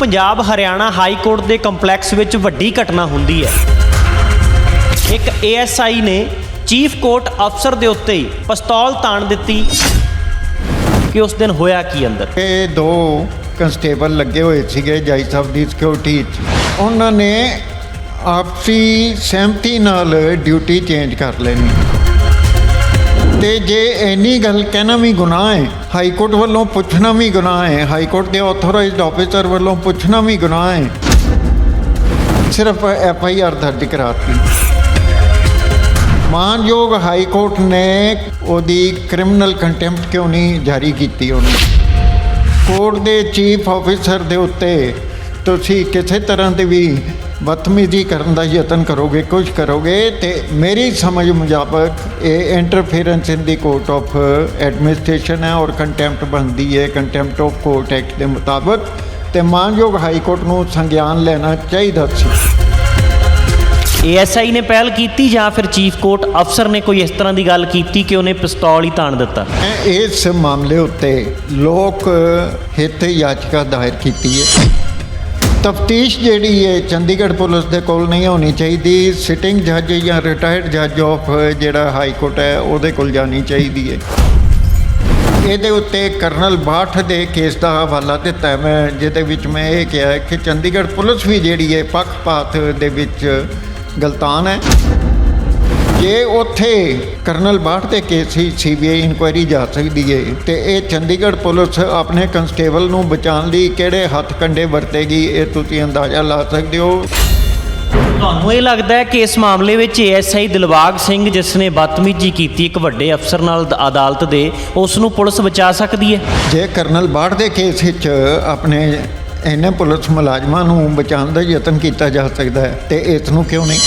Punjab Haryana high court ਦੇ complex ਵਿੱਚ ਵੱਡੀ ਘਟਨਾ ਹੁੰਦੀ ਹੈ। ਇੱਕ ਏਐਸਆਈ ਨੇ ਚੀਫ ਕੋਰਟ ਅਫਸਰ ਦੇ ਉੱਤੇ ਹੀ ਪਿਸਤੌਲ ਤਾਣ ਦਿੱਤੀ ਕਿ ਉਸ ਦਿਨ ਹੋਇਆ ਕੀ ਅੰਦਰ। ਇਹ ਦੋ ਕਨਸਟੇਬਲ ਲੱਗੇ ਹੋਏ ਸੀਗੇ ਜਾਈ ਸਾਹਿਬ ਦੀ ਸਿਕਿਉਰਿਟੀ 'ਚ ਉਹਨਾਂ ਨੇ ਆਪਸੀ ਸਹਿਮਤੀ ਨਾਲ ਡਿਊਟੀ ਚੇਂਜ ਕਰ ਲੈਣੀ। ਤੇ ਜੇ ਇੰਨੀ ਗੱਲ ਕਹਿਣਾ ਵੀ ਗੁਨਾਹ ਹੈ ਹਾਈ ਕੋਰਟ ਵੱਲੋਂ ਪੁੱਛਣਾ ਵੀ ਗੁਨਾਹ ਹੈ ਹਾਈ ਕੋਰਟ ਦੇ ਆਥੋਰਾਈਜ਼ਡ ਆਫੀਸਰ ਵੱਲੋਂ ਪੁੱਛਣਾ ਵੀ ਗੁਨਾਹ ਹੈ। ਸਿਰਫ ਐਫ ਆਈ ਆਰ ਦਰਜ ਕਰਾਤੀ। ਮਾਨਯੋਗ ਹਾਈ ਕੋਰਟ ਨੇ ਉਹਦੀ ਕ੍ਰਿਮੀਨਲ ਕੰਟੈਂਪਟ ਕਿਉਂ ਨਹੀਂ ਜਾਰੀ ਕੀਤੀ ਉਹਨੇ? ਕੋਰਟ ਦੇ ਚੀਫ ਆਫੀਸਰ ਦੇ ਉੱਤੇ ਤੁਸੀਂ ਕਿਸੇ ਤਰ੍ਹਾਂ ਦੇ ਵੀ ਬਦਤਮੀਜ਼ੀ ਕਰਨ ਦਾ ਯਤਨ ਕਰੋਗੇ ਕੁਝ ਕਰੋਗੇ ਤੇ ਮੇਰੀ ਸਮਝ ਮੁਤਾਬਕ ਇਹ interference in the court of administration ਹੈ ਔਰ ਕੰਟੈਂਪਟ ਬਣਦੀ ਹੈ। ਕੰਟੈਂਪਟ ਆਫ ਕੋਰਟ ਐਕਟ ਦੇ ਮੁਤਾਬਕ ਤੇ ਮਾਨਯੋਗ ਹਾਈ ਕੋਰਟ ਨੂੰ ਸੰਗਿਆਨ ਲੈਣਾ ਚਾਹੀਦਾ ਸੀ। ਏਐਸਆਈ ਨੇ ਪਹਿਲ ਕੀਤੀ ਜਾਂ ਫਿਰ ਚੀਫ ਕੋਰਟ ਅਫਸਰ ਨੇ ਕੋਈ ਇਸ ਤਰ੍ਹਾਂ ਦੀ ਗੱਲ ਕੀਤੀ ਕਿ ਉਹਨੇ ਪਿਸਤੌਲ ਹੀ ਤਾਣ ਦਿੱਤਾ? ਇਸ ਮਾਮਲੇ ਉੱਤੇ ਲੋਕ ਹਿੱਤ ਯਾਚਕਾ ਦਾਇਰ ਕੀਤੀ ਹੈ। ਤਫਤੀਸ਼ ਜਿਹੜੀ ਹੈ ਚੰਡੀਗੜ੍ਹ ਪੁਲਿਸ ਦੇ ਕੋਲ ਨਹੀਂ ਹੋਣੀ ਚਾਹੀਦੀ। ਸਿਟਿੰਗ ਜੱਜ ਜਾਂ ਰਿਟਾਇਰਡ ਜੱਜ ਆਫ ਜਿਹੜਾ ਹਾਈ ਕੋਰਟ ਹੈ, ਉਹਦੇ ਕੋਲ ਜਾਣੀ ਚਾਹੀਦੀ ਹੈ। ਇਹਦੇ ਉੱਤੇ ਕਰਨਲ ਬਾਠ ਦੇ ਕੇਸ ਦਾ ਹਵਾਲਾ ਦਿੱਤਾ ਮੈਂ, ਜਿਹਦੇ ਵਿੱਚ ਮੈਂ ਇਹ ਕਿਹਾ ਕਿ ਚੰਡੀਗੜ੍ਹ ਪੁਲਿਸ ਵੀ ਜਿਹੜੀ ਹੈ ਪੱਖਪਾਤ ਦੇ ਵਿੱਚ ਗਲਤਾਨ ਹੈ। ਜੇ ਉੱਥੇ ਕਰਨਲ ਬਾਠ ਦੇ ਕੇਸ ਹੀ ਸੀਬੀਆਈ ਇਨਕੁਆਇਰੀ ਜਾ ਸਕਦੀ ਹੈ ਤੇ ਇਹ ਚੰਡੀਗੜ੍ਹ ਪੁਲਿਸ ਆਪਣੇ ਕਨਸਟੇਬਲ ਨੂੰ ਬਚਾਉਣ ਲਈ ਕਿਹੜੇ ਹੱਥ ਕੰਡੇ ਵਰਤੇਗੀ ਇਹ ਤੁਸੀਂ ਅੰਦਾਜ਼ਾ ਲਾ ਸਕਦੇ ਹੋ। ਤੁਹਾਨੂੰ ਇਹ ਲੱਗਦਾ ਹੈ ਕਿ ਇਸ ਮਾਮਲੇ ਵਿੱਚ ਏਐਸਆਈ ਦਿਲਬਾਗ ਸਿੰਘ ਜਿਸ ਨੇ ਬਦਤਮੀਜ਼ੀ ਕੀਤੀ ਇੱਕ ਵੱਡੇ ਅਫਸਰ ਨਾਲ ਅਦਾਲਤ ਦੇ ਉਸ ਨੂੰ ਪੁਲਿਸ ਬਚਾ ਸਕਦੀ ਹੈ? ਜੇ ਕਰਨਲ ਬਾਠ ਦੇ ਕੇਸ ਵਿੱਚ ਆਪਣੇ ਇਹਨੇ ਪੁਲਿਸ ਮੁਲਾਜ਼ਮਾਂ ਨੂੰ ਬਚਾਉਣ ਦਾ ਯਤਨ ਕੀਤਾ ਜਾ ਸਕਦਾ ਹੈ ਤੇ ਇਸ ਨੂੰ ਕਿਉਂ ਨਹੀਂ?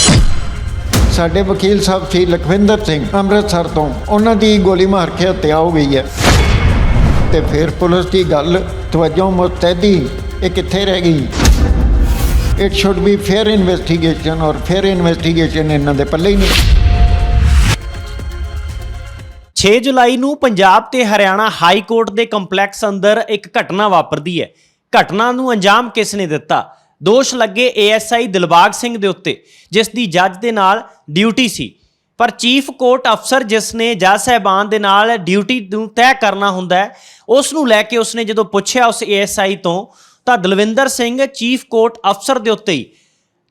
ਸਾਡੇ ਵਕੀਲ ਸਾਹਿਬ ਸੀ ਲਖਵਿੰਦਰ ਸਿੰਘ ਅੰਮ੍ਰਿਤਸਰ ਤੋਂ। ਉਹਨਾਂ ਦੀ ਗੋਲੀ ਮਾਰ ਕੇ ਹੱਤਿਆ ਹੋ ਗਈ ਹੈ। ਤੇ ਫਿਰ ਪੁਲਿਸ ਦੀ ਗੱਲ ਤਵੱਜੋ ਮੁਸਤੈਦੀ ਇਹ ਕਿੱਥੇ ਰਹਿ ਗਈ? It should be fair investigation ਔਰ ਫੇਅਰ ਇਨਵੈਸਟੀਗੇਸ਼ਨ ਇਹਨਾਂ ਦੇ ਪੱਲੇ ਹੀ ਨਹੀਂ। 6 ਜੁਲਾਈ ਨੂੰ ਪੰਜਾਬ ਤੇ ਹਰਿਆਣਾ ਹਾਈ ਕੋਰਟ ਦੇ ਕੰਪਲੈਕਸ ਅੰਦਰ ਇੱਕ ਘਟਨਾ ਵਾਪਰਦੀ ਹੈ। ਘਟਨਾ ਨੂੰ ਅੰਜਾਮ ਕਿਸ ਨੇ ਦਿੱਤਾ? ਦੋਸ਼ ਲੱਗੇ ਏਐਸਆਈ ਦਿਲਬਾਗ ਸਿੰਘ ਦੇ ਉੱਤੇ, ਜਿਸ ਦੀ ਜੱਜ ਦੇ ਨਾਲ ਡਿਊਟੀ ਸੀ। ਪਰ ਚੀਫ ਕੋਰਟ ਅਫਸਰ ਜਿਸ ਨੇ ਜੱਜ ਸਾਹਿਬਾਨ ਦੇ ਨਾਲ ਡਿਊਟੀ ਨੂੰ ਤੈਅ ਕਰਨਾ ਹੁੰਦਾ ਉਸ ਨੂੰ ਲੈ ਕੇ ਉਸਨੇ ਜਦੋਂ ਪੁੱਛਿਆ ਉਸ ਏਐਸਆਈ ਤੋਂ, ਤਾਂ ਦਲਵਿੰਦਰ ਸਿੰਘ ਚੀਫ ਕੋਰਟ ਅਫਸਰ ਦੇ ਉੱਤੇ ਹੀ,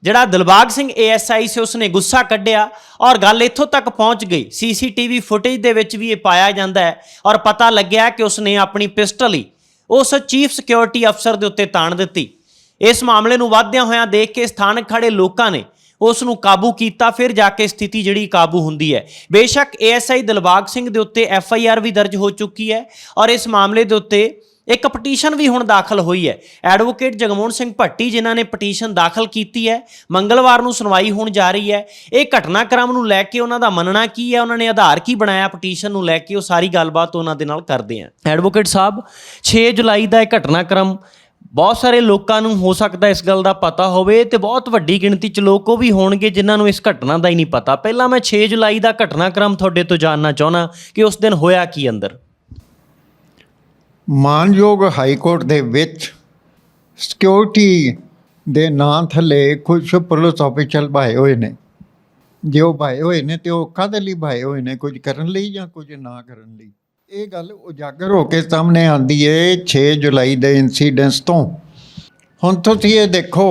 ਜਿਹੜਾ ਦਿਲਬਾਗ ਸਿੰਘ ਏਐਸਆਈ ਸੀ, ਉਸਨੇ ਗੁੱਸਾ ਕੱਢਿਆ ਔਰ ਗੱਲ ਇੱਥੋਂ ਤੱਕ ਪਹੁੰਚ ਗਈ। ਸੀਸੀਟੀਵੀ ਫੁਟੇਜ ਦੇ ਵਿੱਚ ਵੀ ਇਹ ਪਾਇਆ ਜਾਂਦਾ ਹੈ ਔਰ ਪਤਾ ਲੱਗਿਆ ਕਿ ਉਸਨੇ ਆਪਣੀ ਪਿਸਟਲ ਹੀ ਉਸ ਚੀਫ ਸਿਕਿਉਰਿਟੀ ਅਫਸਰ ਦੇ ਉੱਤੇ ਤਾਣ ਦਿੱਤੀ। ਇਸ ਮਾਮਲੇ ਨੂੰ ਵਧਦਿਆਂ ਹੋਇਆਂ ਦੇਖ ਕੇ ਸਥਾਨਕ ਖੜੇ ਲੋਕਾਂ ਨੇ ਉਸ ਨੂੰ ਕਾਬੂ ਕੀਤਾ, ਫਿਰ ਜਾ ਕੇ ਸਥਿਤੀ ਜਿਹੜੀ ਕਾਬੂ ਹੁੰਦੀ ਹੈ। ਬੇਸ਼ੱਕ ਏਐਸਆਈ ਦਿਲਬਾਗ ਸਿੰਘ ਦੇ ਉੱਤੇ ਐਫਆਈਆਰ ਵੀ ਦਰਜ ਹੋ ਚੁੱਕੀ ਹੈ ਔਰ ਇਸ ਮਾਮਲੇ ਦੇ ਉੱਤੇ ਇੱਕ ਪਟੀਸ਼ਨ ਵੀ ਹੁਣ ਦਾਖਲ ਹੋਈ ਹੈ। ਐਡਵੋਕੇਟ ਜਗਮੋਹਨ ਸਿੰਘ ਭੱਟੀ ਜਿਨ੍ਹਾਂ ਨੇ ਪਟੀਸ਼ਨ ਦਾਖਲ ਕੀਤੀ ਹੈ, ਮੰਗਲਵਾਰ ਨੂੰ ਸੁਣਵਾਈ ਹੋਣ ਜਾ ਰਹੀ ਹੈ। ਇਹ ਘਟਨਾਕ੍ਰਮ ਨੂੰ ਲੈ ਕੇ ਉਹਨਾਂ ਦਾ ਮੰਨਣਾ ਕੀ ਹੈ, ਉਹਨਾਂ ਨੇ ਆਧਾਰ ਕੀ ਬਣਾਇਆ, ਪਟੀਸ਼ਨ ਨੂੰ ਲੈ ਕੇ ਉਹ ਸਾਰੀ ਗੱਲਬਾਤ ਉਹਨਾਂ ਦੇ ਨਾਲ ਕਰਦੇ ਹਾਂ ਐਡਵੋਕੇਟ ਸਾਹਿਬ 6 ਜੁਲਾਈ ਦਾ ਇਹ ਘਟਨਾਕ੍ਰਮ ਬਹੁਤ ਸਾਰੇ ਲੋਕਾਂ ਨੂੰ ਹੋ ਸਕਦਾ ਇਸ ਗੱਲ ਦਾ ਪਤਾ ਹੋਵੇ ਤੇ ਬਹੁਤ ਵੱਡੀ ਗਿਣਤੀ 'ਚ ਲੋਕ ਉਹ ਵੀ ਹੋਣਗੇ ਜਿਨ੍ਹਾਂ ਨੂੰ ਇਸ ਘਟਨਾ ਦਾ ਹੀ ਨਹੀਂ ਪਤਾ। ਪਹਿਲਾਂ ਮੈਂ 6 ਜੁਲਾਈ ਦਾ ਘਟਨਾਕ੍ਰਮ ਤੁਹਾਡੇ ਤੋਂ ਜਾਣਨਾ ਚਾਹੁੰਦਾ ਕਿ ਉਸ ਦਿਨ ਹੋਇਆ ਕੀ ਅੰਦਰ? ਮਾਨਯੋਗ ਹਾਈ ਕੋਰਟ ਦੇ ਵਿੱਚ ਸਿਕਿਉਰਿਟੀ ਦੇ ਨਾਂ ਥੱਲੇ ਕੁਝ ਪੁਲਿਸ ਆਫੀਸਰ ਭਾਏ ਹੋਏ ਨੇ। ਜੇ ਉਹ ਭਾਏ ਹੋਏ ਨੇ ਤੇ ਉਹ ਕਾਹਦੇ ਲਈ ਭਾਏ ਹੋਏ ਨੇ? ਕੁਝ ਕਰਨ ਲਈ ਜਾਂ ਕੁਝ ਨਾ ਕਰਨ ਲਈ? ਇਹ ਗੱਲ ਉਜਾਗਰ ਹੋ ਕੇ ਸਾਹਮਣੇ ਆਂਦੀ ਏ 6 ਜੁਲਾਈ ਦੇ ਇਨਸੀਡੈਂਟਸ ਤੋਂ। ਹੁਣ ਤੁਸੀਂ ਇਹ ਦੇਖੋ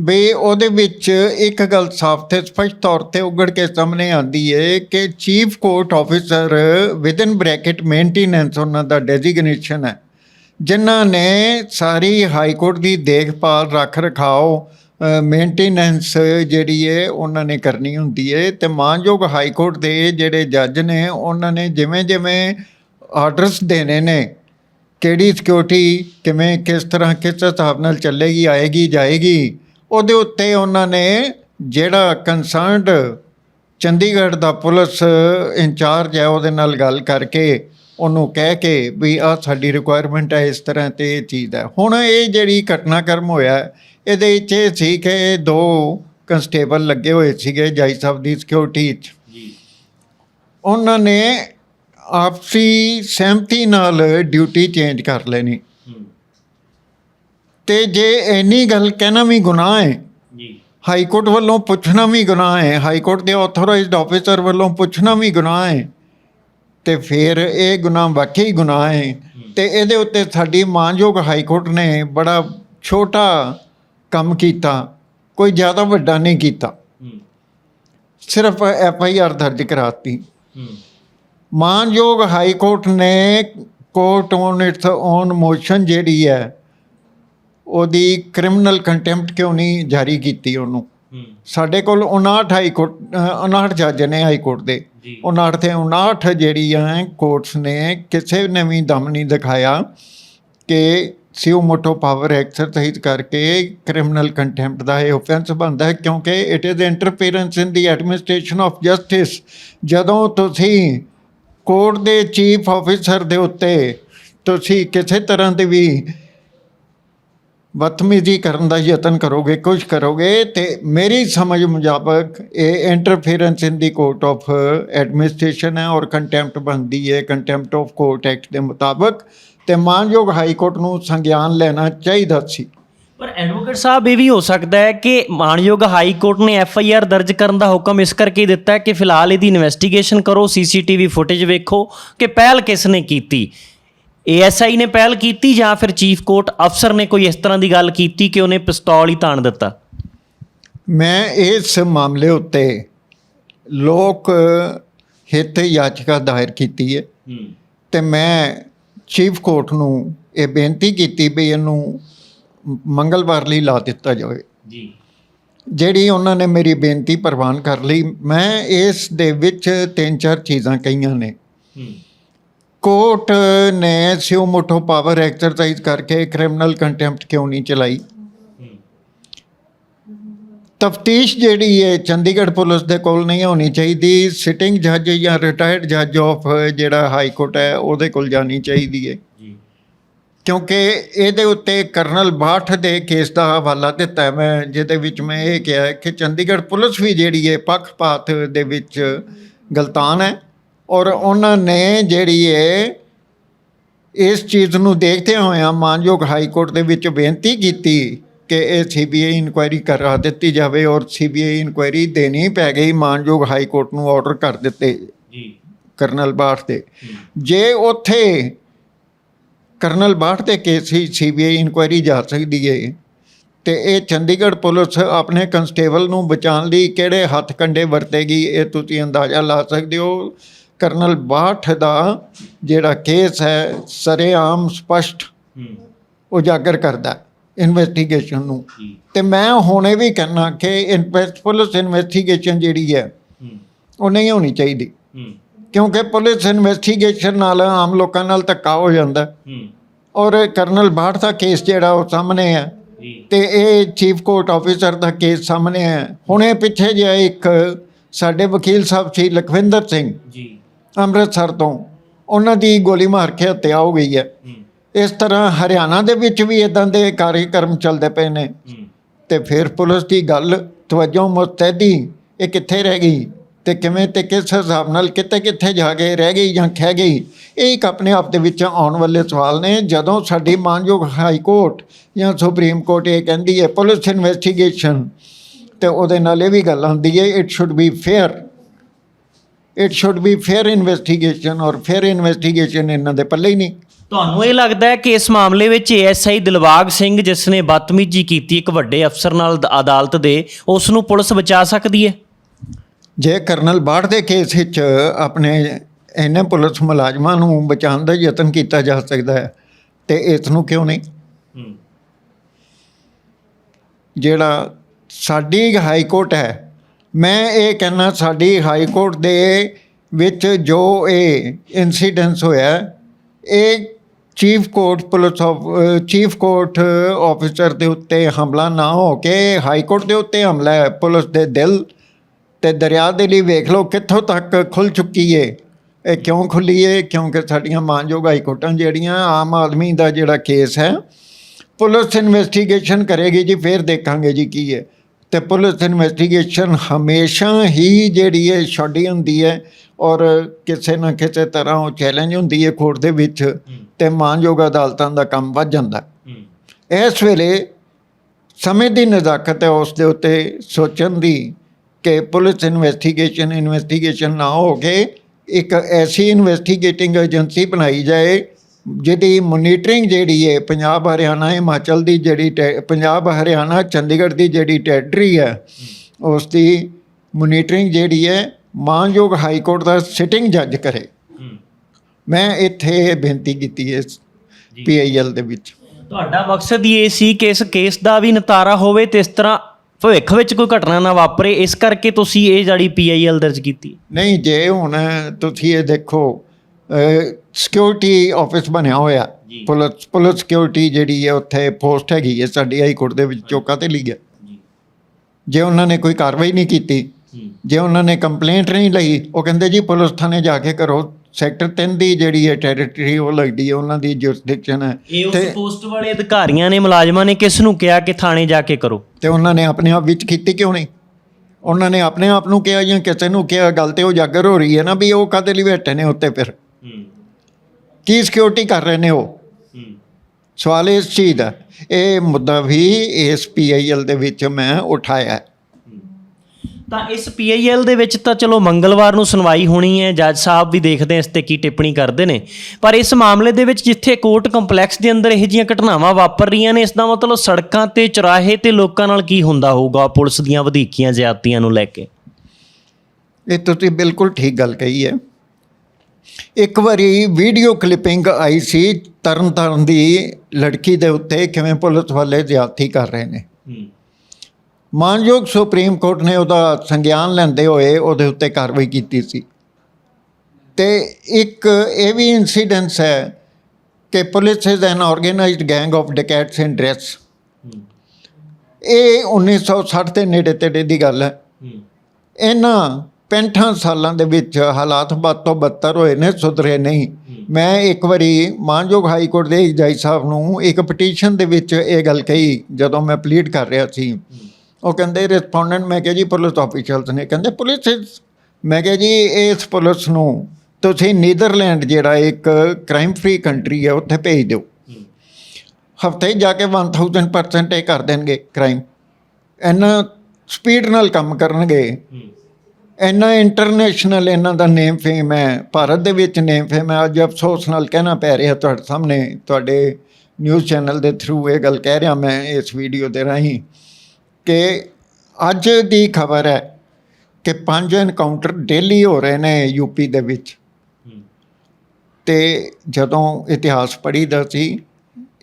ਵੀ ਉਹਦੇ ਵਿੱਚ ਇੱਕ ਗੱਲ ਸਾਫ਼ ਤੇ ਸਪਸ਼ਟ ਤੌਰ ਤੇ ਉਗੜ ਕੇ ਸਾਹਮਣੇ ਆਂਦੀ ਏ ਕਿ chief court officer within bracket maintenance ਉਹਨਾਂ ਦਾ ਡੈਜ਼ਿਗਨੇਸ਼ਨ ਹੈ। ਜਿਨ੍ਹਾਂ ਨੇ ਸਾਰੀ ਹਾਈ ਕੋਰਟ ਦੀ ਦੇਖਭਾਲ ਰੱਖ ਰਖਾਓ ਮੇਨਟੇਨੈਂਸ ਜਿਹੜੀ ਹੈ ਉਹਨਾਂ ਨੇ ਕਰਨੀ ਹੁੰਦੀ ਹੈ ਤੇ ਮਾਨਯੋਗ ਹਾਈ ਕੋਰਟ ਦੇ ਜਿਹੜੇ ਜੱਜ ਨੇ, ਉਹਨਾਂ ਨੇ ਜਿਵੇਂ ਜਿਵੇਂ ਆਰਡਰਸ ਦੇਣੇ ਨੇ, ਕਿਹੜੀ ਸਿਕਿਉਰਿਟੀ ਕਿਵੇਂ, ਕਿਸ ਤਰ੍ਹਾਂ, ਕਿਸ ਹਿਸਾਬ ਨਾਲ ਚੱਲੇਗੀ, ਆਏਗੀ, ਜਾਏਗੀ, ਉਹਦੇ ਉੱਤੇ ਉਹਨਾਂ ਨੇ ਜਿਹੜਾ ਕੰਸਰਨਡ ਚੰਡੀਗੜ੍ਹ ਦਾ ਪੁਲਿਸ ਇੰਚਾਰਜ ਹੈ, ਉਹਦੇ ਨਾਲ ਗੱਲ ਕਰਕੇ ਉਹਨੂੰ ਕਹਿ ਕੇ ਵੀ ਆ ਸਾਡੀ ਰਿਕੁਆਇਰਮੈਂਟ ਹੈ ਇਸ ਤਰ੍ਹਾਂ ਤੇ ਇਹ ਚੀਜ਼ ਹੈ ਹੁਣ ਇਹ ਜਿਹੜੀ ਘਟਨਾਕ੍ਰਮ ਹੋਇਆ ਇਹਦੇ ਵਿੱਚ ਇਹ ਸੀ ਕਿ ਦੋ ਕਨਸਟੇਬਲ ਲੱਗੇ ਹੋਏ ਸੀਗੇ ਜਾਈ ਸਾਹਿਬ ਦੀ ਸਿਕਿਉਰਿਟੀ 'ਚ ਜੀ। ਉਹਨਾਂ ਨੇ ਆਪਸੀ ਸਹਿਮਤੀ ਨਾਲ ਡਿਊਟੀ ਚੇਂਜ ਕਰ ਲੈਣੀ। ਤੇ ਜੇ ਇੰਨੀ ਗੱਲ ਕਹਿਣਾ ਵੀ ਗੁਨਾਹ ਹੈ ਜੀ। ਹਾਈ ਕੋਰਟ ਵੱਲੋਂ ਪੁੱਛਣਾ ਵੀ ਗੁਨਾਹ ਹੈ ਹਾਈ ਕੋਰਟ ਦੇ ਆਥੋਰਾਈਜ਼ਡ ਆਫੀਸਰ ਵੱਲੋਂ ਪੁੱਛਣਾ ਵੀ ਗੁਨਾਹ ਹੈ ਤੇ ਫਿਰ ਇਹ ਗੁਨਾਹ ਵਾਕਈ ਗੁਨਾਹ ਹੈ ਤੇ ਇਹਦੇ ਉੱਤੇ ਸਾਡੀ ਮਾਨਯੋਗ ਹਾਈ ਕੋਰਟ ਨੇ ਬੜਾ ਛੋਟਾ ਕੰਮ ਕੀਤਾ ਕੋਈ ਜ਼ਿਆਦਾ ਵੱਡਾ ਨਹੀਂ ਕੀਤਾ। ਸਿਰਫ ਐਫ ਆਈ ਆਰ ਦਰਜ ਕਰਾਤੀ। ਮਾਨਯੋਗ ਹਾਈ ਕੋਰਟ ਨੇ court on its on motion ਜਿਹੜੀ ਹੈ ਉਹਦੀ ਕ੍ਰਿਮੀਨਲ ਕੰਟੈਂਪਟ ਕਿਉਂ ਨਹੀਂ ਜਾਰੀ ਕੀਤੀ ਉਹਨੂੰ? ਸਾਡੇ ਕੋਲ 59 ਹਾਈ ਕੋਰਟ ਅ, 59 ਜੱਜ ਨੇ ਹਾਈ ਕੋਰਟ ਦੇ। 59 ਤੇ 59 ਜਿਹੜੀਆਂ ਕੋਰਟਸ ਨੇ, ਕਿਸੇ ਨੇ ਵੀ ਦਮ ਨਹੀਂ ਦਿਖਾਇਆ ਕਿ ਸਿਓ ਮੋਟੋ ਪਾਵਰ ਐਕਸਰਸਾਈਜ਼ ਕਰਕੇ ਕ੍ਰਿਮੀਨਲ ਕੰਟੈਂਪਟ ਦਾ ਇਹ ਆਫੈਂਸ ਬਣਦਾ ਹੈ, ਕਿਉਂਕਿ it is interference in the administration of justice ਜਦੋਂ ਤੁਸੀਂ ਕੋਰਟ ਦੇ ਚੀਫ ਆਫੀਸਰ ਦੇ ਉੱਤੇ ਤੁਸੀਂ ਕਿਸੇ ਤਰ੍ਹਾਂ ਦੇ ਵੀ ਬਦਤਮੀਜ਼ੀ ਕਰਨ ਦਾ ਯਤਨ ਕਰੋਗੇ ਕੁਝ ਕਰੋਗੇ, ਤੇ ਮੇਰੀ ਸਮਝ ਮੁਤਾਬਕ ਇਹ interference in the court of administration ਹੈ ਔਰ ਕੰਟੈਂਪਟ ਬਣਦੀ ਹੈ। ਕੰਟੈਂਪਟ ਆਫ ਕੋਰਟ ਐਕਟ ਦੇ ਮੁਤਾਬਕ ਤੇ ਮਾਨਯੋਗ ਹਾਈ ਕੋਰਟ ਨੂੰ ਸੰਗਿਆਨ ਲੈਣਾ ਚਾਹੀਦਾ ਸੀ। ਪਰ ਐਡਵੋਕੇਟ ਸਾਹਿਬ, ਇਹ ਵੀ ਹੋ ਸਕਦਾ ਹੈ ਕਿ ਮਾਨਯੋਗ ਹਾਈ ਕੋਰਟ ਨੇ ਐਫ ਆਈ ਆਰ ਦਰਜ ਕਰਨ ਦਾ ਹੁਕਮ ਇਸ ਕਰਕੇ ਦਿੱਤਾ ਕਿ ਫਿਲਹਾਲ ਇਹਦੀ ਇਨਵੈਸਟੀਗੇਸ਼ਨ ਕਰੋ ਸੀਸੀਟੀਵੀ ਫੁਟੇਜ ਵੇਖੋ, ਕਿ ਪਹਿਲ ਕਿਸ ਨੇ ਕੀਤੀ। ਏਐਸਆਈ ਨੇ ਪਹਿਲ ਕੀਤੀ ਜਾਂ ਫਿਰ ਚੀਫ ਕੋਰਟ ਅਫਸਰ ਨੇ ਕੋਈ ਇਸ ਤਰ੍ਹਾਂ ਦੀ ਗੱਲ ਕੀਤੀ ਕਿ ਉਹਨੇ ਪਿਸਤੌਲ ਹੀ ਤਾਣ ਦਿੱਤਾ? ਮੈਂ ਇਸ ਮਾਮਲੇ ਉੱਤੇ ਲੋਕ ਹਿੱਤ ਯਾਚਕਾ ਦਾਇਰ ਕੀਤੀ ਹੈ। ਤੇ ਮੈਂ ਚੀਫ ਕੋਰਟ ਨੂੰ ਇਹ ਬੇਨਤੀ ਕੀਤੀ ਵੀ ਇਹਨੂੰ ਮੰਗਲਵਾਰ ਲਈ ਲਾ ਦਿੱਤਾ ਜਾਵੇ। ਜੀ। ਜਿਹੜੀ ਉਹਨਾਂ ਨੇ ਮੇਰੀ ਬੇਨਤੀ ਪ੍ਰਵਾਨ ਕਰ ਲਈ ਮੈਂ ਇਸ ਦੇ ਵਿੱਚ ਤਿੰਨ ਚਾਰ ਚੀਜ਼ਾਂ ਕਹੀਆਂ ਨੇ। ਹੂੰ। ਕੋਰਟ ਨੇ ਸਿਓ ਮੋਟੋ ਪਾਵਰ ਐਕਸਰਸਾਈਜ਼ ਕਰਕੇ ਕ੍ਰਿਮੀਨਲ ਕੰਟੈਂਪਟ ਕਿਉਂ ਨਹੀਂ ਚਲਾਈ? ਤਫਤੀਸ਼ ਜਿਹੜੀ ਹੈ ਚੰਡੀਗੜ੍ਹ ਪੁਲਿਸ ਦੇ ਕੋਲ ਨਹੀਂ ਹੋਣੀ ਚਾਹੀਦੀ। ਸਿਟਿੰਗ ਜੱਜ ਜਾਂ ਰਿਟਾਇਰਡ ਜੱਜ ਆਫ ਜਿਹੜਾ ਹਾਈ ਕੋਰਟ ਹੈ ਉਹਦੇ ਕੋਲ ਜਾਣੀ ਚਾਹੀਦੀ ਹੈ। ਕਿਉਂਕਿ ਇਹਦੇ ਉੱਤੇ ਕਰਨਲ ਬਾਠ ਦੇ ਕੇਸ ਦਾ ਹਵਾਲਾ ਦਿੱਤਾ ਮੈਂ ਜਿਹਦੇ ਵਿੱਚ ਮੈਂ ਇਹ ਕਿਹਾ ਕਿ ਚੰਡੀਗੜ੍ਹ ਪੁਲਿਸ ਵੀ ਜਿਹੜੀ ਹੈ ਪੱਖਪਾਤ ਦੇ ਵਿੱਚ ਗਲਤਾਨ ਹੈ। ਔਰ ਉਹਨਾਂ ਨੇ ਜਿਹੜੀ ਹੈ ਇਸ ਚੀਜ਼ ਨੂੰ ਦੇਖਦੇ ਹੋਇਆਂ ਮਾਨਯੋਗ ਹਾਈ ਕੋਰਟ ਦੇ ਵਿੱਚ ਬੇਨਤੀ ਕੀਤੀ ਕਿ ਇਹ ਸੀਬੀਆਈ ਇਨਕੁਆਇਰੀ ਕਰਾ ਦਿੱਤੀ ਜਾਵੇ ਔਰ ਸੀਬੀਆਈ ਇਨਕੁਆਇਰੀ ਦੇਣੀ ਪੈ ਗਈ ਮਾਨਯੋਗ ਹਾਈ ਕੋਰਟ ਨੂੰ ਆਰਡਰ ਕਰ ਦਿੱਤੇ ਜੀ। ਕਰਨਲ ਬਾਠ ਦੇ। ਜੇ ਉੱਥੇ ਕਰਨਲ ਬਾਠ ਦੇ ਕੇਸ ਹੀ ਸੀਬੀਆਈ ਇਨਕੁਆਇਰੀ ਜਾ ਸਕਦੀ ਹੈ ਤੇ ਇਹ ਚੰਡੀਗੜ੍ਹ ਪੁਲਿਸ ਆਪਣੇ ਕਨਸਟੇਬਲ ਨੂੰ ਬਚਾਉਣ ਲਈ ਕਿਹੜੇ ਹੱਥ ਕੰਡੇ ਵਰਤੇਗੀ ਇਹ ਤੁਸੀਂ ਅੰਦਾਜ਼ਾ ਲਾ ਸਕਦੇ ਹੋ। ਕਰਨਲ ਬਾਠ ਦਾ ਜਿਹੜਾ ਕੇਸ ਹੈ ਸਰੇਆਮ ਸਪਸ਼ਟ ਉਜਾਗਰ ਕਰਦਾ ਇਨਵੈਸਟੀਗੇਸ਼ਨ ਨੂੰ। ਤੇ ਮੈਂ ਹੁਣੇ ਵੀ ਕਹਿਣਾ ਕਿ ਇਨਵੈਸਟ ਪੁਲਿਸ ਇਨਵੈਸਟੀਗੇਸ਼ਨ ਜਿਹੜੀ ਹੈ ਉਹ ਨਹੀਂ ਹੋਣੀ ਚਾਹੀਦੀ। ਕਿਉਂਕਿ ਪੁਲਿਸ ਇਨਵੈਸਟੀਗੇਸ਼ਨ ਨਾਲ ਆਮ ਲੋਕਾਂ ਨਾਲ ਧੱਕਾ ਹੋ ਜਾਂਦਾ ਔਰ ਕਰਨਲ ਬਾਠ ਦਾ ਕੇਸ ਜਿਹੜਾ ਉਹ ਸਾਹਮਣੇ ਹੈ। ਤੇ ਇਹ ਚੀਫ ਕੋਰਟ ਆਫੀਸਰ ਦਾ ਕੇਸ ਸਾਹਮਣੇ ਹੈ। ਹੁਣੇ ਪਿੱਛੇ ਜਿਹਾ ਇੱਕ ਸਾਡੇ ਵਕੀਲ ਸਾਹਿਬ ਸੀ ਲਖਵਿੰਦਰ ਸਿੰਘ ਜੀ। ਅੰਮ੍ਰਿਤਸਰ ਤੋਂ ਉਹਨਾਂ ਦੀ ਗੋਲੀ ਮਾਰ ਕੇ ਹੱਤਿਆ ਹੋ ਗਈ ਹੈ। ਇਸ ਤਰ੍ਹਾਂ ਹਰਿਆਣਾ ਦੇ ਵਿੱਚ ਵੀ ਇਦਾਂ ਦੇ ਕਾਰਜਕ੍ਰਮ ਚੱਲਦੇ ਪਏ ਨੇ। ਤੇ ਫਿਰ ਪੁਲਿਸ ਦੀ ਗੱਲ ਤਵੱਜੋ ਮੁਸਤੈਦੀ ਇਹ ਕਿੱਥੇ ਰਹਿ ਗਈ ਤੇ ਕਿਵੇਂ ਤੇ ਕਿਸ ਹਿਸਾਬ ਨਾਲ ਕਿੱਥੇ ਕਿੱਥੇ ਜਾ ਕੇ ਰਹਿ ਗਈ ਜਾਂ ਖਹਿ ਗਈ ਇਹ ਇੱਕ ਆਪਣੇ ਆਪ ਦੇ ਵਿੱਚ ਆਉਣ ਵਾਲੇ ਸਵਾਲ ਨੇ। ਜਦੋਂ ਸਾਡੀ ਮਾਨਯੋਗ ਹਾਈ ਕੋਰਟ ਜਾਂ ਸੁਪਰੀਮ ਕੋਰਟ ਇਹ ਕਹਿੰਦੀ ਹੈ ਪੁਲਿਸ ਇਨਵੈਸਟੀਗੇਸ਼ਨ ਤੇ ਉਹਦੇ ਨਾਲ ਇਹ ਵੀ ਗੱਲ ਆਉਂਦੀ ਹੈ it should be fair it should be fair investigation ਔਰ ਫੇਅਰ ਇਨਵੈਸਟੀਗੇਸ਼ਨ ਇਹਨਾਂ ਦੇ ਪੱਲੇ ਹੀ ਨਹੀਂ। ਤੁਹਾਨੂੰ ਇਹ ਲੱਗਦਾ ਹੈ ਕਿ ਇਸ ਮਾਮਲੇ ਵਿੱਚ ਏਐਸਆਈ ਦਿਲਬਾਗ ਸਿੰਘ ਜਿਸ ਨੇ ਬਦਤਮੀਜ਼ੀ ਕੀਤੀ ਇੱਕ ਵੱਡੇ ਅਫਸਰ ਨਾਲ ਦ- ਅਦਾਲਤ ਦੇ ਉਸ ਨੂੰ ਪੁਲਿਸ ਬਚਾ ਸਕਦੀ ਹੈ? ਜੇ ਕਰਨਲ ਬਾੜ ਦੇ ਕੇਸ ਵਿੱਚ ਆਪਣੇ ਇਹਨੇ ਪੁਲਿਸ ਮੁਲਾਜ਼ਮਾਂ ਨੂੰ ਬਚਾਉਣ ਦਾ ਯਤਨ ਕੀਤਾ ਜਾ ਸਕਦਾ ਹੈ ਤੇ ਇਸ ਨੂੰ ਕਿਉਂ ਨਹੀਂ? ਜਿਹੜਾ ਸਾਡੀ ਹਾਈ ਕੋਰਟ ਹੈ ਮੈਂ ਇਹ ਕਹਿਣਾ ਸਾਡੀ ਹਾਈ ਕੋਰਟ ਦੇ ਵਿੱਚ ਜੋ ਇਹ ਇਨਸੀਡੈਂਸ ਹੋਇਆ, ਇਹ chief court police of chief court officer ਦੇ ਉੱਤੇ ਹਮਲਾ ਨਾ ਹੋ ਕੇ ਹਾਈ ਕੋਰਟ ਦੇ ਉੱਤੇ ਹਮਲਾ ਹੈ, ਪੁਲਿਸ ਦੇ ਦਿਲ ਤੇ ਦਰਿਆ ਦੇ ਲਈ ਵੇਖ ਲਓ ਕਿੱਥੋਂ ਤੱਕ ਖੁੱਲ ਚੁੱਕੀ ਏ। ਇਹ ਕਿਉਂ ਖੁੱਲੀ ਏ? ਕਿਉਂਕਿ ਸਾਡੀਆਂ ਮਾਨਯੋਗ ਹਾਈ ਕੋਰਟਾਂ ਜਿਹੜੀਆਂ, ਆਮ ਆਦਮੀ ਦਾ ਜਿਹੜਾ ਕੇਸ ਹੈ, ਪੁਲਿਸ ਇਨਵੈਸਟੀਗੇਸ਼ਨ ਕਰੇਗੀ ਜੀ, ਫਿਰ ਦੇਖਾਂਗੇ ਜੀ ਕੀ ਹੈ। ਤੇ ਪੁਲਿਸ ਇਨਵੈਸਟੀਗੇਸ਼ਨ ਹਮੇਸ਼ਾ ਹੀ ਜਿਹੜੀ ਹੈ ਛੋਡੀ ਹੁੰਦੀ ਹੈ ਔਰ ਕਿਸੇ ਨਾ ਕਿਸੇ ਤਰ੍ਹਾਂ ਉਹ ਚੈਲੰਜ ਹੁੰਦੀ ਹੈ ਕੋਰਟ ਦੇ ਵਿੱਚ ਤੇ ਮਾਨਯੋਗ ਅਦਾਲਤਾਂ ਦਾ ਕੰਮ ਵੱਧ ਜਾਂਦਾ। ਇਸ ਵੇਲੇ ਸਮੇਂ ਦੀ ਨਜ਼ਾਕਤ ਹੈ ਉਸ ਦੇ ਉੱਤੇ ਸੋਚਣ ਦੀ ਕਿ ਪੁਲਿਸ ਇਨਵੈਸਟੀਗੇਸ਼ਨ ਇਨਵੈਸਟੀਗੇਸ਼ਨ ਨਾ ਹੋ ਕੇ ਇੱਕ ਐਸੀ ਇਨਵੈਸਟੀਗੇਟਿੰਗ ਏਜੰਸੀ ਬਣਾਈ ਜਾਏ ਜਿਹਦੀ ਮੋਨੀਟਰਿੰਗ ਜਿਹੜੀ ਹੈ ਪੰਜਾਬ ਹਰਿਆਣਾ ਹਿਮਾਚਲ ਦੀ ਜਿਹੜੀ ਟੈ- ਪੰਜਾਬ ਹਰਿਆਣਾ ਚੰਡੀਗੜ੍ਹ ਦੀ ਜਿਹੜੀ ਟੈਰੀਟਰੀ ਹੈ ਉਸ ਦੀ ਮੋਨੀਟਰਿੰਗ ਜਿਹੜੀ ਹੈ ਮਾਨਯੋਗ ਹਾਈ ਕੋਰਟ ਦਾ ਸਿਟਿੰਗ ਜੱਜ ਕਰੇ। ਮੈਂ ਇੱਥੇ ਇਹ ਬੇਨਤੀ ਕੀਤੀ ਹੈ ਪੀਆਈਐਲ ਦੇ ਵਿੱਚ। ਤੁਹਾਡਾ ਮਕਸਦ ਇਹ ਸੀ ਕਿ ਇਸ ਕੇਸ ਦਾ ਵੀ ਨਿਤਾਰਾ ਹੋਵੇ ਤੇ ਇਸ ਤਰ੍ਹਾਂ ਭਵਿੱਖ ਵਿੱਚ ਕੋਈ ਘਟਨਾ ਨਾ ਵਾਪਰੇ। ਇਸ ਕਰਕੇ ਤੁਸੀਂ ਇਹ ਜਿਹੜੀ ਪੀਆਈਐਲ ਦਰਜ ਕੀਤੀ। ਨਹੀਂ ਜੇ ਹੁਣ ਤੁਸੀਂ ਇਹ ਦੇਖੋ ਸਿਕਿਉਰਿਟੀ ਆਫਿਸ ਬਣਿਆ ਹੋਇਆ। ਪੁਲਿਸ ਪੁਲਿਸ ਸਿਕਿਉਰਿਟੀ ਜਿਹੜੀ ਹੈ ਉੱਥੇ ਪੋਸਟ ਹੈਗੀ ਹੈ ਸਾਡੀ ਹਾਈ ਕੋਰਟ ਦੇ ਵਿੱਚ ਚੌਕਾ ਤੇ ਲਈ ਹੈ। ਜੀ। ਉਹਨਾਂ ਨੇ ਕੋਈ ਕਾਰਵਾਈ ਨਹੀਂ ਕੀਤੀ ਜੇ। ਉਹਨਾਂ ਨੇ ਕੰਪਲੇਂਟ ਨਹੀਂ ਲਈ ਉਹ ਕਹਿੰਦੇ ਜੀ ਪੁਲਿਸ ਥਾਣੇ ਜਾ ਕੇ ਕਰੋ। ਸੈਕਟਰ 3 ਦੀ ਜਿਹੜੀ ਹੈ ਟੈਰੀਟਰੀ ਉਹ ਲੱਗਦੀ ਹੈ ਉਹਨਾਂ ਦੀ ਜੁਰਿਸਡਿਕਸ਼ਨ ਹੈ। ਇਹ ਉਸ ਪੋਸਟ ਵਾਲੇ ਅਧਿਕਾਰੀਆਂ ਨੇ ਮੁਲਾਜ਼ਮਾਂ ਨੇ ਕਿਸ ਨੂੰ ਕਿਹਾ ਕਿ ਥਾਣੇ ਜਾ ਕੇ ਕਰੋ? ਤੇ ਉਹਨਾਂ ਨੇ ਆਪਣੇ ਆਪ ਵਿੱਚ ਕੀਤੀ ਕਿਉਂ ਨਹੀਂ? ਉਹਨਾਂ ਨੇ ਆਪਣੇ ਆਪ ਨੂੰ ਕਿਹਾ ਜਾਂ ਕਿਸੇ ਨੂੰ ਕਿਹਾ ਗੱਲ ਤੇ ਉਜਾਗਰ ਹੋ ਰਹੀ ਹੈ ਨਾ ਵੀ ਉਹ ਕਾਦੇ ਲਈ ਬੈਠੇ ਨੇ ਉੱਤੇ ਫਿਰ? ਕੀ ਸਿਕਿਉਰਿਟੀ ਕਰ ਰਹੇ ਨੇ ਉਹ? ਸਵਾਲ ਇਸ ਚੀਜ਼ ਦਾ। ਇਹ ਮੁੱਦਾ ਵੀ ਇਸ ਪੀਆਈਐਲ ਦੇ ਵਿੱਚ ਮੈਂ ਉਠਾਇਆ। ਤਾਂ ਇਸ ਪੀਆਈਐਲ ਦੇ ਵਿੱਚ ਤਾਂ ਚਲੋ ਮੰਗਲਵਾਰ ਨੂੰ ਸੁਣਵਾਈ ਹੋਣੀ ਹੈ ਜੱਜ ਸਾਹਿਬ ਵੀ ਦੇਖਦੇ ਇਸ ਤੇ ਕੀ ਟਿੱਪਣੀ ਕਰਦੇ ਨੇ। ਪਰ ਇਸ ਮਾਮਲੇ ਦੇ ਵਿੱਚ ਜਿੱਥੇ ਕੋਰਟ ਕੰਪਲੈਕਸ ਦੇ ਅੰਦਰ ਇਹੋ ਜਿਹੀਆਂ ਘਟਨਾਵਾਂ ਵਾਪਰ ਰਹੀਆਂ ਨੇ ਇਸ ਦਾ ਮਤਲਬ ਸੜਕਾਂ ਤੇ ਚੁਰਾਹੇ ਤੇ ਲੋਕਾਂ ਨਾਲ ਕੀ ਹੁੰਦਾ ਹੋਊਗਾ ਪੁਲਿਸ ਦੀਆਂ ਵਧੀਕੀਆਂ ਜ਼ਿਆਦਤੀਆਂ ਨੂੰ ਲੈ ਕੇ? ਇਹ ਤੁਸੀਂ ਬਿਲਕੁਲ ਠੀਕ ਗੱਲ ਕਹੀ ਹੈ। ਇੱਕ ਵਾਰੀ ਵੀਡੀਓ ਕਲਿੱਪਿੰਗ ਆਈ ਸੀ ਤਰਨਤਾਰਨ ਦੀ ਲੜਕੀ ਦੇ ਉੱਤੇ ਕਿਵੇਂ ਪੁਲਿਸ ਵਾਲੇ ਜ਼ਿਆਦਤੀ ਕਰ ਰਹੇ ਨੇ। ਮਾਨਯੋਗ ਸੁਪਰੀਮ ਕੋਰਟ ਨੇ ਉਹਦਾ ਸੰਗਿਆਨ ਲੈਂਦੇ ਹੋਏ ਉਹਦੇ ਉੱਤੇ ਕਾਰਵਾਈ ਕੀਤੀ ਸੀ। ਤੇ ਇੱਕ ਇਹ ਵੀ ਇਨਸੀਡੈਂਸ ਹੈ ਕਿ police is an organised gang of dacoits in dress ਇਹ 1960 ਦੇ ਨੇੜੇ ਤੇੜੇ ਦੀ ਗੱਲ ਹੈ। ਇਹਨਾਂ 65 ਸਾਲਾਂ ਦੇ ਵਿੱਚ ਹਾਲਾਤ ਵੱਧ ਤੋਂ ਬੱਤਰ ਹੋਏ ਨੇ, ਸੁਧਰੇ ਨਹੀਂ। ਮੈਂ ਇੱਕ ਵਾਰੀ ਮਾਨਯੋਗ ਹਾਈ ਕੋਰਟ ਦੇ ਜੱਜ ਸਾਹਿਬ ਨੂੰ ਇੱਕ ਪਟੀਸ਼ਨ ਦੇ ਵਿੱਚ ਇਹ ਗੱਲ ਕਹੀ, ਜਦੋਂ ਮੈਂ ਪਲੀਡ ਕਰ ਰਿਹਾ ਸੀ। ਉਹ ਕਹਿੰਦੇ ਰਿਸਪੋਂਡੈਂਟ ਮੈਂ ਕਿਹਾ, ਜੀ ਪੁਲਿਸ ਆਫੀਸ਼ੀਅਲਸ ਨੇ। ਕਹਿੰਦੇ ਪੁਲਿਸ is- ਮੈਂ ਕਿਹਾ, ਜੀ, ਇਸ ਪੁਲਿਸ ਨੂੰ ਤੁਸੀਂ ਨੀਦਰਲੈਂਡ ਜਿਹੜਾ ਇੱਕ ਕ੍ਰਾਈਮ ਫ੍ਰੀ ਕੰਟਰੀ ਹੈ ਉੱਥੇ ਭੇਜ ਦਿਓ। ਹਫ਼ਤੇ ਜਾ ਕੇ 1000% ਇਹ ਕਰ ਦੇਣਗੇ ਕ੍ਰਾਈਮ ਇੰਨਾ ਸਪੀਡ ਨਾਲ ਕੰਮ ਕਰਨਗੇ। ਇੰਨਾ ਇੰਟਰਨੈਸ਼ਨਲ ਇਹਨਾਂ ਦਾ ਨੇਮ ਫੇਮ ਹੈ ਭਾਰਤ ਦੇ ਵਿੱਚ ਨੇਮ ਫੇਮ ਹੈ। ਅੱਜ ਅਫਸੋਸ ਨਾਲ ਕਹਿਣਾ ਪੈ ਰਿਹਾ ਤੁਹਾਡੇ ਸਾਹਮਣੇ ਤੁਹਾਡੇ ਨਿਊਜ਼ ਚੈਨਲ ਦੇ ਥਰੂ ਇਹ ਗੱਲ ਕਹਿ ਰਿਹਾ ਮੈਂ ਇਸ ਵੀਡੀਓ ਦੇ ਰਾਹੀਂ ਕਿ ਅੱਜ ਦੀ ਖਬਰ ਹੈ ਕਿ ਪੰਜ ਐਨਕਾਊਂਟਰ ਡੇਲੀ ਹੋ ਰਹੇ ਨੇ ਯੂਪੀ ਦੇ ਵਿੱਚ। ਤੇ ਜਦੋਂ ਇਤਿਹਾਸ ਪੜ੍ਹੀਦਾ ਸੀ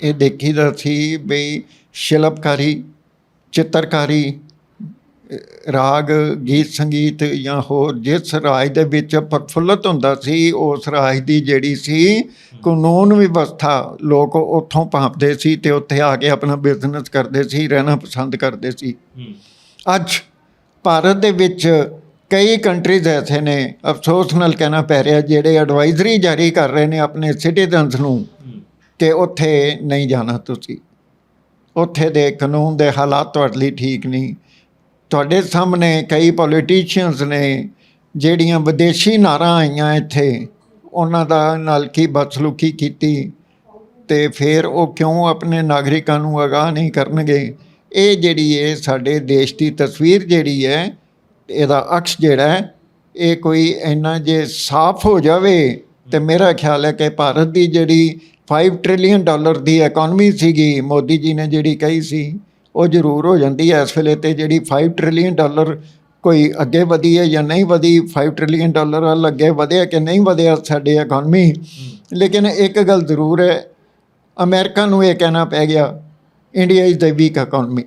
ਇਹ ਦੇਖੀਦਾ ਸੀ ਵੀ ਸ਼ਿਲਪਕਾਰੀ ਚਿੱਤਰਕਾਰੀ ਰਾਗ ਗੀਤ ਸੰਗੀਤ ਜਾਂ ਹੋਰ ਜਿਸ ਰਾਜ ਦੇ ਵਿੱਚ ਪ੍ਰਫੁੱਲਤ ਹੁੰਦਾ ਸੀ ਉਸ ਰਾਜ ਦੀ ਜਿਹੜੀ ਸੀ ਕਾਨੂੰਨ ਵਿਵਸਥਾ ਲੋਕ ਉੱਥੋਂ ਭਾਂਪਦੇ ਸੀ ਤੇ ਉੱਥੇ ਆ ਕੇ ਆਪਣਾ ਬਿਜ਼ਨਸ ਕਰਦੇ ਸੀ ਰਹਿਣਾ ਪਸੰਦ ਕਰਦੇ ਸੀ। ਅੱਜ ਭਾਰਤ ਦੇ ਵਿੱਚ ਕਈ ਕੰਟਰੀਜ਼ ਐਸੇ ਨੇ ਅਫਸੋਸ ਨਾਲ ਕਹਿਣਾ ਪੈ ਰਿਹਾ ਜਿਹੜੇ ਐਡਵਾਈਜ਼ਰੀ ਜਾਰੀ ਕਰ ਰਹੇ ਨੇ ਆਪਣੇ ਸਿਟੀਜ਼ਨਸ ਨੂੰ ਕਿ ਉੱਥੇ ਨਹੀਂ ਜਾਣਾ ਤੁਸੀਂ। ਉੱਥੇ ਦੇ ਕਾਨੂੰਨ ਦੇ ਹਾਲਾਤ ਤੁਹਾਡੇ ਲਈ ਠੀਕ ਨਹੀਂ। ਤੁਹਾਡੇ ਸਾਹਮਣੇ ਕਈ ਪੋਲੀਟੀਸ਼ੀਅਨਸ ਨੇ ਜਿਹੜੀਆਂ ਵਿਦੇਸ਼ੀ ਨਾਰਾਂ ਆਈਆਂ ਇੱਥੇ, ਉਹਨਾਂ ਦਾ ਨਾਲ ਕੀ ਬਦਸਲੂਕੀ ਕੀਤੀ ਤੇ ਫਿਰ ਉਹ ਕਿਉਂ ਆਪਣੇ ਨਾਗਰਿਕਾਂ ਨੂੰ ਅਗਾਹ ਨਹੀਂ ਕਰਨਗੇ? ਇਹ ਜਿਹੜੀ ਹੈ ਸਾਡੇ ਦੇਸ਼ ਦੀ ਤਸਵੀਰ ਜਿਹੜੀ ਹੈ, ਇਹਦਾ ਅਕਸ਼ ਜਿਹੜਾ ਇਹ ਕੋਈ ਇੰਨਾ ਜੇ ਸਾਫ਼ ਹੋ ਜਾਵੇ ਤੇ ਮੇਰਾ ਖਿਆਲ ਹੈ ਕਿ ਭਾਰਤ ਦੀ ਜਿਹੜੀ 5 ਟ੍ਰਿਲੀਅਨ ਡਾਲਰ ਦੀ ਇਕਨੋਮੀ ਸੀਗੀ, ਮੋਦੀ ਜੀ ਨੇ ਜਿਹੜੀ ਕਹੀ ਸੀ ਉਹ ਜ਼ਰੂਰ ਹੋ ਜਾਂਦੀ ਹੈ। ਇਸ ਵੇਲੇ ਤੇ ਜਿਹੜੀ 5 ਟ੍ਰਿਲੀਅਨ ਡਾਲਰ ਕੋਈ ਅੱਗੇ ਵਧੀ ਹੈ ਜਾਂ ਨਹੀਂ ਵਧੀ 5 ਟ੍ਰਿਲੀਅਨ ਡਾਲਰ ਵੱਲ ਅੱਗੇ ਵਧਿਆ ਕਿ ਨਹੀਂ ਵਧਿਆ ਸਾਡੀ ਇਕਨੋਮੀ ਲੇਕਿਨ ਇੱਕ ਗੱਲ ਜ਼ਰੂਰ ਹੈ ਅਮਰੀਕਾ ਨੂੰ ਇਹ ਕਹਿਣਾ ਪੈ ਗਿਆ India is the weak economy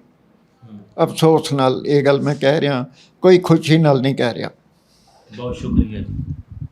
ਅਫਸੋਸ ਨਾਲ ਇਹ ਗੱਲ ਮੈਂ ਕਹਿ ਰਿਹਾ ਕੋਈ ਖੁਸ਼ੀ ਨਾਲ ਨਹੀਂ ਕਹਿ ਰਿਹਾ। ਬਹੁਤ ਸ਼ੁਕਰੀਆ ਜੀ।